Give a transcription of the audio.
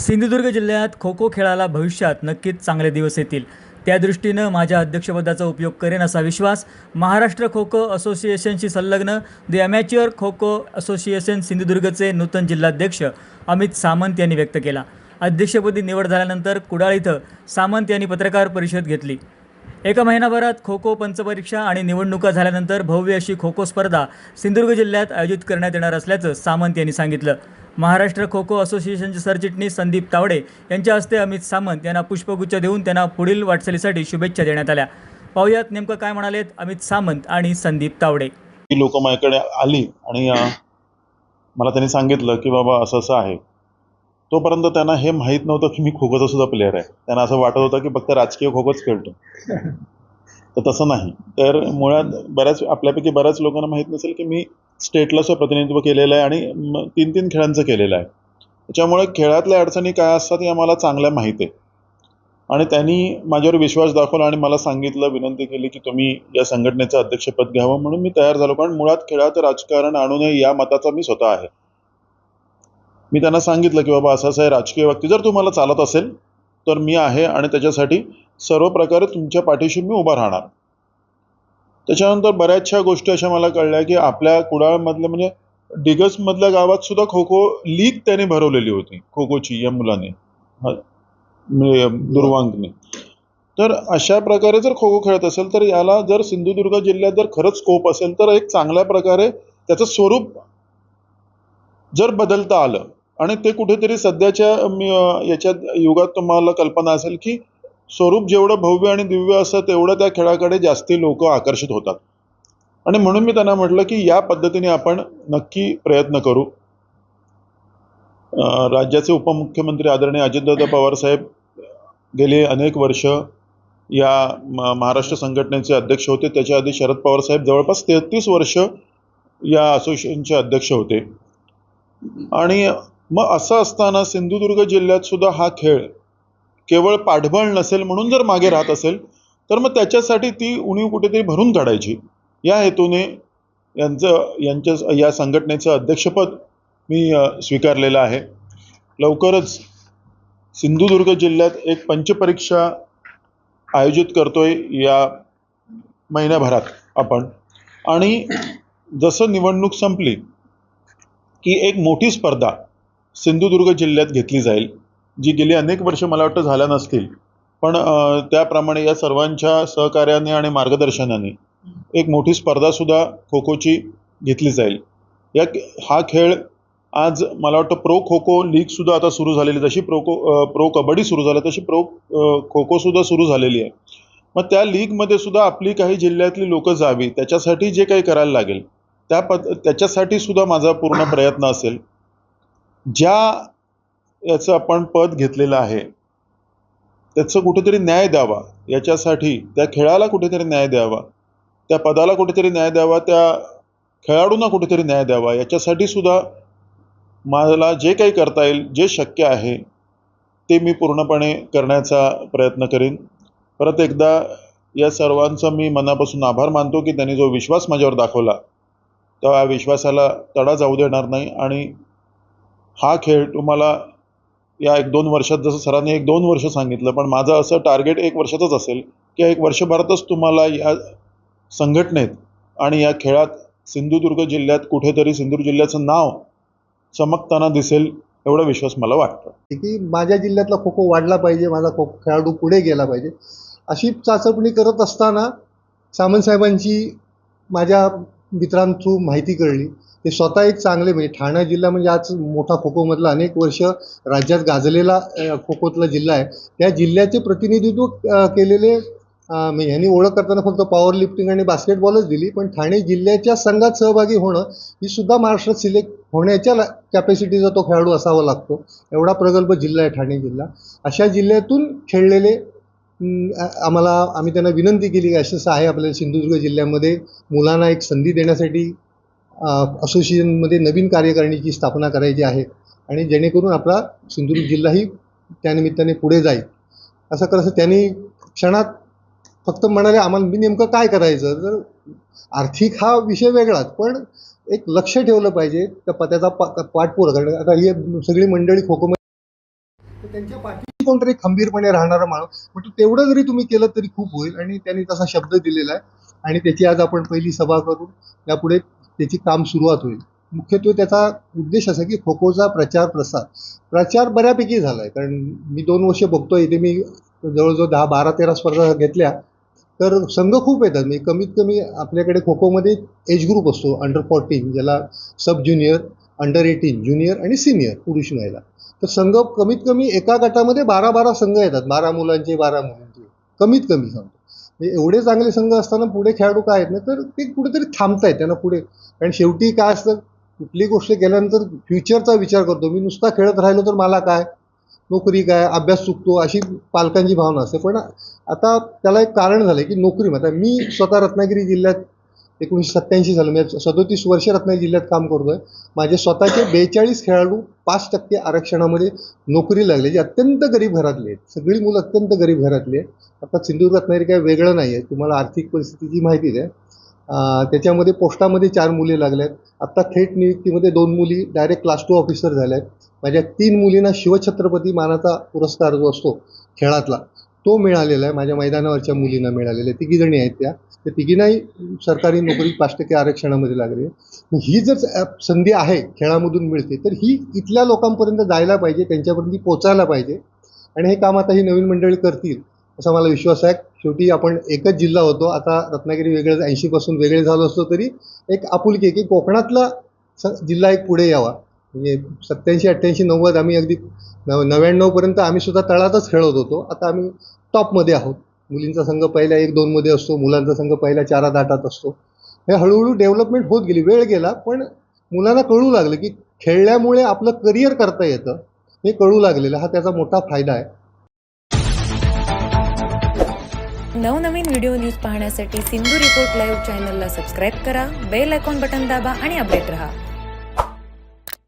सिंधुदुर्ग जिल्ह्यात खो खो खेळाला भविष्यात नक्कीच चांगले दिवस येतील. त्या दृष्टीनं माझ्या अध्यक्षपदाचा उपयोग करेन असा विश्वास महाराष्ट्र खो खो असोसिएशनशी संलग्न the amateur kho kho association सिंधुदुर्गचे नूतन जिल्हाध्यक्ष अमित सामंत यांनी व्यक्त केला. अध्यक्षपदी निवड झाल्यानंतर कुडाळ इथं सामंत यांनी पत्रकार परिषद घेतली. एका महिनाभरात खो खो पंचपरीक्षा आणि निवडणुका झाल्यानंतर भव्य अशी खो खो स्पर्धा सिंधुदुर्ग जिल्ह्यात आयोजित करण्यात येणार असल्याचं सामंत यांनी सांगितलं. महाराष्ट्र खो खो असोसिएशनचे सरचिटणीस संदीप तावडे यांच्या हस्ते अमित सामंत यांना पुष्पगुच्छ देऊन त्यांना पुढील वाटचालीसाठी शुभेच्छा देण्यात आल्या. पाहुयात नेमकं काय म्हणालेत अमित सामंत आणि संदीप तावडे. ती लोक माझ्याकडे आली आणि मला त्यांनी सांगितलं की बाबा असं असं आहे. तोपर्यंत त्यांना हे माहीत नव्हतं की मी खोखोचा सुद्धा प्लेअर आहे. त्यांना असं वाटत होतं की फक्त राजकीय खोखोच खेळतो. तर तसं नाही. तर मुळात बऱ्याच आपल्यापैकी बऱ्याच लोकांना माहीत नसेल की मी स्टेटला सुद्धा प्रतिनिधित्व केलेलं आहे आणि तीन तीन खेळांचं केलेलं आहे. त्याच्यामुळे खेळातल्या अडचणी काय असतात या मला चांगल्या माहीत आहे. आणि त्यांनी माझ्यावर विश्वास दाखवला आणि मला सांगितलं विनंती केली की तुम्ही या संघटनेचं अध्यक्षपद घ्यावं म्हणून मी तयार झालो. कारण मुळात खेळात राजकारण आणू नये या मताचा मी स्वतः आहे. मी त्यांना सांगितलं की बाबा असं असं आहे राजकीय व्यक्ती जर तुम्हाला चालत असेल तर मी आहे आणि त्याच्यासाठी सर्व प्रकारे तुमच्या पाठीशी मी उभा राहणार. त्याच्यानंतर बऱ्याचशा गोष्टी अशा मला कळल्या की आपल्या कुडाळमधल्या म्हणजे डिगसमधल्या गावात सुद्धा खो खो लीग त्याने भरवलेली होती खो खोची या मुलाने. म्हणजे दुर्वांकने. तर अशा प्रकारे जर खो खो खेळत असेल तर याला जर सिंधुदुर्ग जिल्ह्यात जर खरंच स्कोप असेल तर एक चांगल्या प्रकारे त्याचं स्वरूप जर बदलता आलं आणि ते कुठेतरी सध्याच्या याच्यात युगात तुम्हाला कल्पना असेल की स्वरूप जेवढं भव्य आणि दिव्य असतं तेवढं त्या खेळाकडे जास्ती लोक आकर्षित होतात. आणि म्हणून मी त्यांना म्हटलं की या पद्धतीने आपण नक्की प्रयत्न करू. राज्याचे उपमुख्यमंत्री आदरणीय अजितदादा पवार साहेब गेले अनेक वर्ष या महाराष्ट्र संघटनेचे अध्यक्ष होते. त्याच्या आधी शरद पवार साहेब जवळपास तेहतीस वर्ष या असोसिएशनचे अध्यक्ष होते. आणि मग असं असताना सिंधुदुर्ग जिल्ह्यात सुद्धा हा खेळ केवळ पाठबळ नसेल म्हणून जर मागे राहत असेल तर मग त्याच्यासाठी ती उणीव कुठेतरी भरून काढायची. या हेतूने यांचं यांच्या या संघटनेचं अध्यक्षपद मी स्वीकारलेलं आहे. लवकरच सिंधुदुर्ग जिल्ह्यात एक पंचपरीक्षा आयोजित करतोय या महिन्याभरात आपण. आणि जसं निवडणूक संपली की एक मोठी स्पर्धा सिंधुदुर्ग जिल्ह्यात घेतली जाईल. जी गेली अनेक वर्ष मला वाटतं झाल्या नसतील पण त्याप्रमाणे या सर्वांच्या सहकार्याने आणि मार्गदर्शनाने एक मोठी स्पर्धासुद्धा खो खोची घेतली जाईल. या हा खेळ आज मला वाटतं प्रो खो खो लीगसुद्धा आता सुरू झालेली जशी प्रो को प्रो कबड्डी सुरू झाली तशी प्रो खो खोसुद्धा सुरू झालेली आहे. मग त्या लीगमध्ये सुद्धा आपली काही जिल्ह्यातली लोकं जावी त्याच्यासाठी जे काही करायला लागेल त्या पद त्याच्यासाठी सुद्धा माझा पूर्ण प्रयत्न असेल. ज्या याचं आपण पद घेतलेलं आहे. त्याचं कुठेतरी न्याय द्यावा. याच्यासाठी त्या खेळाला कुठेतरी न्याय द्यावा. त्या पदाला कुठेतरी न्याय द्यावा. त्या खेळाडूंना कुठेतरी न्याय द्यावा. याच्यासाठी सुद्धा मला जे काही करता येईल जे शक्य आहे ते मी पूर्णपणे करण्याचा प्रयत्न करीन. परत एकदा या सर्वांचा मी मनापासून आभार मानतो की त्यांनी जो विश्वास माझ्यावर दाखवला त्या विश्वासाला तडा जाऊ देणार नाही. आणि हा खेळ तुम्हाला या एक दोन वर्षात जसं सरांनी एक दोन वर्ष सांगितलं पण माझं असं टार्गेट एक वर्षातच असेल की एक वर्षभरातच तुम्हाला या संघटनेत आणि या खेळात सिंधुदुर्ग जिल्ह्यात कुठेतरी सिंधुदुर्ग जिल्ह्याचं नाव चमकताना दिसेल एवढा विश्वास मला वाटतो. की माझ्या जिल्ह्यातला खो खो वाढला पाहिजे माझा खो खेळाडू पुढे गेला पाहिजे. अशी चाचपणी करत असताना सामंतसाहेबांची माझ्या मित्रांथ्रू माहिती कळली. ते स्वतः एक चांगले म्हणजे ठाणे जिल्हा म्हणजे आज मोठा खोखोमधला अनेक वर्ष राज्यात गाजलेला खोखोतला खो खोतला जिल्हा आहे. त्या जिल्ह्याचे प्रतिनिधित्व केलेले म्हणजे ह्यांनी ओळख करताना फक्त पॉवर लिफ्टिंग आणि बास्केटबॉलच दिली पण ठाणे जिल्ह्याच्या संघात सहभागी होणं ही सुद्धा महाराष्ट्रात सिलेक्ट होण्याच्या कॅपॅसिटीचा तो खेळाडू असावा लागतो. एवढा प्रगल्भ जिल्हा आहे ठाणे जिल्हा. अशा जिल्ह्यातून खेळलेले आम्हाला आम्ही त्यांना विनंती केली की असं असं आहे आपल्याला सिंधुदुर्ग जिल्ह्यामध्ये मुलांना एक संधी देण्यासाठी असोसिएशनमध्ये नवीन कार्यकारिणीची स्थापना करायची आहे आणि जेणेकरून आपला सिंधुदुर्ग जिल्हाही त्यानिमित्ताने पुढे जाईल. असं कसं त्यांनी क्षणात फक्त म्हणाले आम्हाला मी नेमकं काय करायचं? तर आर्थिक हा विषय वेगळाच पण एक लक्ष ठेवलं पाहिजे त्या पत्याचा पा पाठपुरा. कारण आता ही सगळी मंडळी खो त्यांच्या पाठी कोणतरी खंबीरपणे राहणारा माणूस पण तेवढं जरी तुम्ही केलं तरी खूप होईल. आणि त्यांनी तसा शब्द दिलेला आहे. आणि त्याची आज आपण पहिली सभा करून यापुढे त्याची काम सुरुवात होईल. मुख्यत्वे त्याचा उद्देश असा की खो खोचा प्रचार प्रसार. प्रचार बऱ्यापैकी झाला आहे कारण मी दोन वर्ष बघतोय इथे मी जवळजवळ दहा बारा तेरा स्पर्धा घेतल्या. तर संघ खूप येतात. म्हणजे कमीत कमी आपल्याकडे खो खोमध्ये एज ग्रुप असतो अंडर फोर्टीन ज्याला sub junior under eighteen junior आणि सिनियर पुरुष महिला. तर संघ कमीत कमी एका गटामध्ये बारा बारा संघ येतात. बारा मुलांचे बारा मुलांचे. कमीत कमी सांगतो. म्हणजे एवढे चांगले संघ असताना पुढे खेळाडू काय आहेत ना तर ते कुठेतरी थांबतायत त्यांना पुढे. कारण शेवटी काय असतं कुठली गोष्ट केल्यानंतर फ्युचरचा विचार करतो. मी नुसता खेळत राहिलो तर मला काय? नोकरी काय? अभ्यास चुकतो अशी पालकांची भावना असते. पण आता त्याला एक कारण झालं की नोकरी आता मी स्वतः रत्नागिरी जिल्ह्यात एकोणीसशे सत्त्याऐंशी झालं. म्हणजे सदोतीस वर्ष रत्नागिरी जिल्ह्यात काम करतोय. माझे स्वतःचे बेचाळीस खेळाडू पाच टक्के आरक्षणामध्ये नोकरी लागले जे अत्यंत गरीब घरातले आहेत. सगळी मुलं अत्यंत गरीब घरातली आहेत. आता सिंधुदुर्ग रत्नागिरी काय वेगळं नाही आहे. तुम्हाला आर्थिक परिस्थितीची माहिती आहे त्याच्यामध्ये पोस्टामध्ये चार मुली लागल्या आहेत आत्ता थेट नियुक्तीमध्ये दोन मुली डायरेक्ट क्लास टू ऑफिसर झाल्या आहेत माझ्या तीन मुलींना शिवछत्रपती मानाचा पुरस्कार जो असतो खेळातला तो मिळालेला आहे माझ्या मैदानावरच्या मुलींना मिळालेला आहे. तिघीजणी आहेत त्या. त्या तिघींनाही सरकारी नोकरी पाच टक्के आरक्षणामध्ये लागली आहे. ही जर संधी आहे खेळामधून मिळते तर ही इथल्या लोकांपर्यंत जायला पाहिजे त्यांच्यापर्यंत ती पोचायला पाहिजे. आणि हे काम आता ही नवीन मंडळी करतील असा मला विश्वास आहे. शेवटी आपण एकच जिल्हा होतो. आता रत्नागिरी वेगळं ऐंशीपासून वेगळे झालो असलो तरी एक आपुलकी आहे की कोकणातला स जिल्हा एक पुढे यावा. म्हणजे सत्याऐंशी अठ्ठ्याऐंशी नव्वद आम्ही अगदी नव नव्याण्णवपर्यंत आम्ही सुद्धा तळातच खेळत होतो. आता आम्ही टॉपमध्ये आहोत. मुलींचा संघ पहिल्या एक दोनमध्ये असतो. मुलांचा संघ पहिल्या चारात आठात असतो. हे हळूहळू डेव्हलपमेंट होत गेली. वेळ गेला पण मुलांना कळू लागलं की खेळल्यामुळे आपलं करिअर करता येतं. हे कळू लागलेलं. हा त्याचा मोठा फायदा आहे. नवनवीन व्हिडिओ न्यूज पाहण्यासाठी सिंधू रिपोर्ट लाईव्ह चॅनलला सबस्क्राईब करा. बेल आयकॉन बटन दाबा आणि अपडेट रहा.